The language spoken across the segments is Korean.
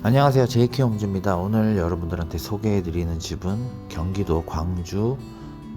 안녕하세요. JK 홈즈입니다. 오늘 여러분들한테 소개해드리는 집은 경기도 광주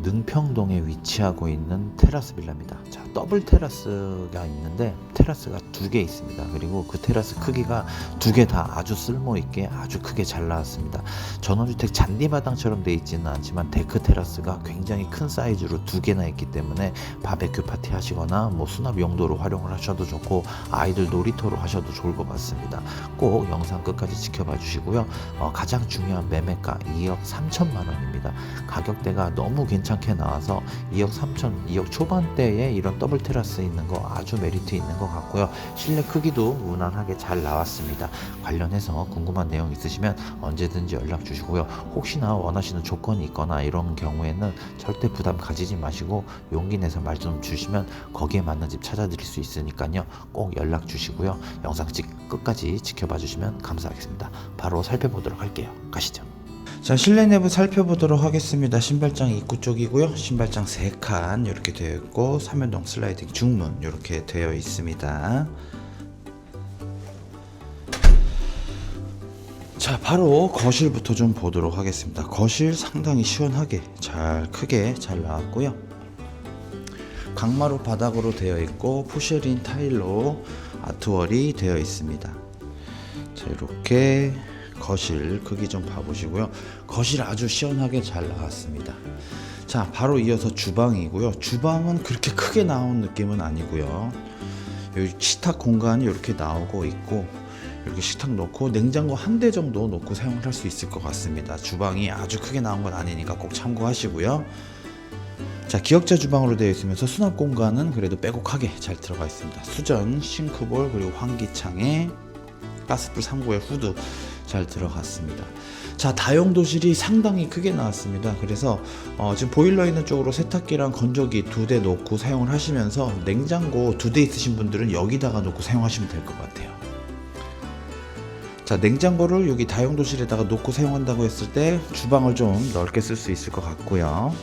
능평동에 위치하고 있는 테라스 빌라입니다. 자, 더블 테라스가 있는데 테라스가 두 개 있습니다. 그리고 그 테라스 크기가 두 개 다 아주 쓸모 있게 아주 크게 잘 나왔습니다. 전원주택 잔디마당처럼 돼 있지는 않지만 데크 테라스가 굉장히 큰 사이즈로 두 개나 있기 때문에 바베큐 파티 하시거나 뭐 수납 용도로 활용을 하셔도 좋고 아이들 놀이터로 하셔도 좋을 것 같습니다. 꼭 영상 끝까지 지켜봐 주시고요. 어, 가장 중요한 매매가 2억 3천만 원입니다. 가격대가 너무 괜찮 게 나와서 2억 3천, 2억 초반대에 이런 더블 테라스 있는 거 아주 메리트 있는 것 같고요. 실내 크기도 무난하게 잘 나왔습니다. 관련해서 궁금한 내용 있으시면 언제든지 연락 주시고요. 혹시나 원하시는 조건이 있거나 이런 경우에는 절대 부담 가지지 마시고 용기 내서 말 좀 주시면 거기에 맞는 집 찾아드릴 수 있으니까요. 꼭 연락 주시고요. 영상 찍 끝까지 지켜봐 주시면 감사하겠습니다. 바로 살펴보도록 할게요. 가시죠. 자 실내 내부 살펴보도록 하겠습니다. 신발장 입구 쪽이고요. 신발장 3칸 이렇게 되어 있고 삼연동 슬라이딩 중문 이렇게 되어 있습니다. 자 바로 거실부터 좀 보도록 하겠습니다. 거실 상당히 시원하게 잘 크게 잘 나왔고요. 강마루 바닥으로 되어 있고 포쉐린 타일로 아트월이 되어 있습니다. 자 이렇게 거실 크기 좀 봐보시고요. 거실 아주 시원하게 잘 나왔습니다. 자 바로 이어서 주방이고요. 주방은 그렇게 크게 나온 느낌은 아니고요. 여기 식탁 공간이 이렇게 나오고 있고 이렇게 식탁 놓고 냉장고 한 대 정도 놓고 사용을 할 수 있을 것 같습니다. 주방이 아주 크게 나온 건 아니니까 꼭 참고하시고요. 자 기역자 주방으로 되어 있으면서 수납 공간은 그래도 빼곡하게 잘 들어가 있습니다. 수전, 싱크볼 그리고 환기창에 가스불 3구의 후드 잘 들어갔습니다. 자 다용도실이 상당히 크게 나왔습니다. 그래서 어, 지금 보일러 있는 쪽으로 세탁기랑 건조기 두 대 놓고 사용을 하시면서 냉장고 두 대 있으신 분들은 여기다가 놓고 사용하시면 될 것 같아요. 자 냉장고를 여기 다용도실에다가 놓고 사용한다고 했을 때 주방을 좀 넓게 쓸 수 있을 것 같고요.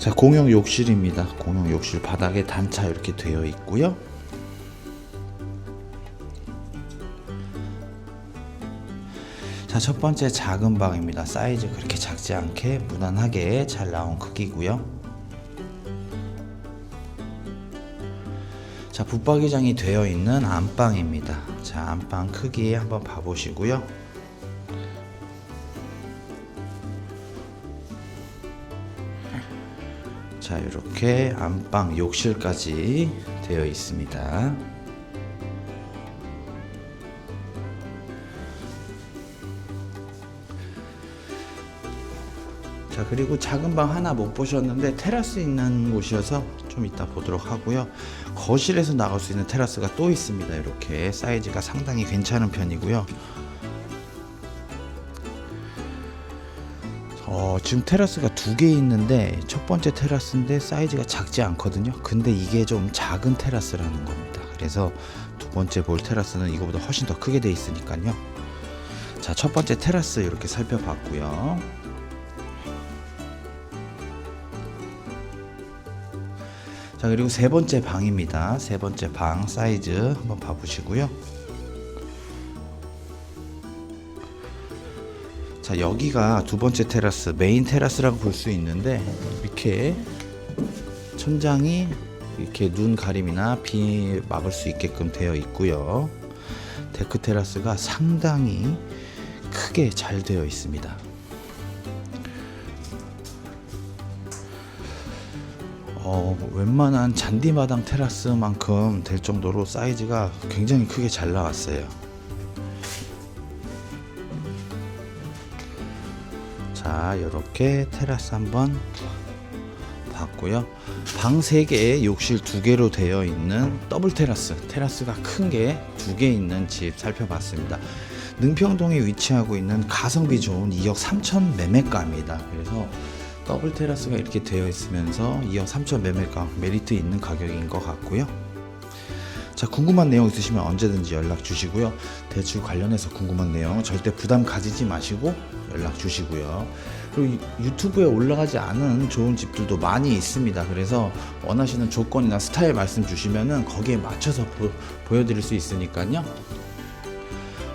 자 공용 욕실입니다. 공용 욕실 바닥에 단차 이렇게 되어 있고요. 자 첫 번째 작은 방입니다. 사이즈 그렇게 작지 않게 무난하게 잘 나온 크기고요. 자 붙박이장이 되어 있는 안방입니다. 자 안방 크기 한번 봐보시고요. 자 이렇게 안방 욕실까지 되어 있습니다. 자 그리고 작은 방 하나 못 보셨는데 테라스 있는 곳이어서 좀 이따 보도록 하고요. 거실에서 나갈 수 있는 테라스가 또 있습니다. 이렇게 사이즈가 상당히 괜찮은 편이고요. 어, 지금 테라스가 두 개 있는데 첫 번째 테라스인데 사이즈가 작지 않거든요. 근데 이게 좀 작은 테라스라는 겁니다. 그래서 두 번째 볼 테라스는 이거보다 훨씬 더 크게 돼 있으니까요. 자, 첫 번째 테라스 이렇게 살펴봤고요. 자, 그리고 세 번째 방입니다. 세 번째 방 사이즈 한번 봐보시고요. 자 여기가 두 번째 테라스 메인 테라스라고 볼 수 있는데 이렇게 천장이 이렇게 눈 가림이나 비 막을 수 있게끔 되어 있고요. 데크 테라스가 상당히 크게 잘 되어 있습니다. 어, 웬만한 잔디마당 테라스만큼 될 정도로 사이즈가 굉장히 크게 잘 나왔어요 자 이렇게 테라스 한번 봤고요. 방 3개 욕실 2개로 되어 있는 더블 테라스. 테라스가 큰게두개 있는 집 살펴봤습니다. 능평동에 위치하고 있는 가성비 좋은 2억 3천 매매가입니다. 그래서 더블 테라스가 이렇게 되어 있으면서 2억 3천 매매가 메리트 있는 가격인 것 같고요 자 궁금한 내용 있으시면 언제든지 연락 주시고요 대출 관련해서 궁금한 내용 절대 부담 가지지 마시고 연락 주시고요 그리고 유- 유튜브에 올라가지 않은 좋은 집들도 많이 있습니다. 그래서 원하시는 조건이나 스타일 말씀 주시면은 거기에 맞춰서 보, 보여드릴 수 있으니까요.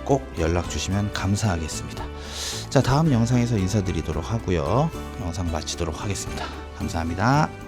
꼭 연락 주시면 감사하겠습니다. 자, 다음 영상에서 인사드리도록 하고요. 영상 마치도록 하겠습니다. 감사합니다.